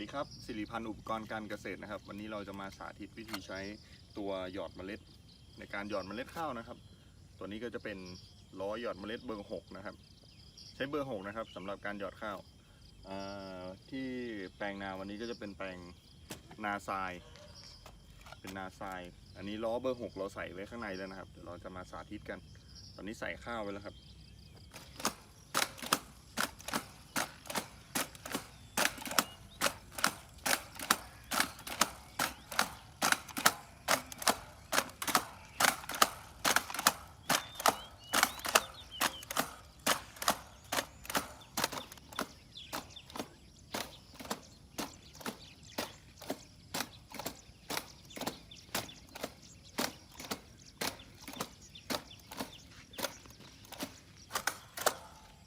ดีครับสิริพันธ์อุปกรณ์การเกษตรนะครับ วันนี้เราจะมาสาธิตวิธีใช้ตัวหยอดเมล็ด ในการหยอดเมล็ดข้าวนะครับ ตัวนี้ก็จะเป็นล้อหยอดเมล็ดเบอร์หกนะครับ ใช้เบอร์หกนะครับสำหรับการหยอดข้าวที่แปลงนาวันนี้ก็จะเป็นแปลงนาทราย เป็นนาทราย อันนี้ล้อเบอร์หกเราใส่ไว้ข้างในแล้วนะครับเดี๋ยวเราจะมาสาธิตกัน ตอนนี้ใส่ข้าวไว้แล้วครับ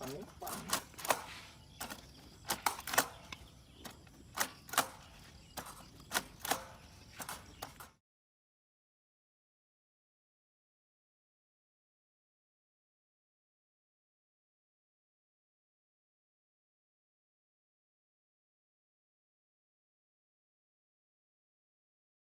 没放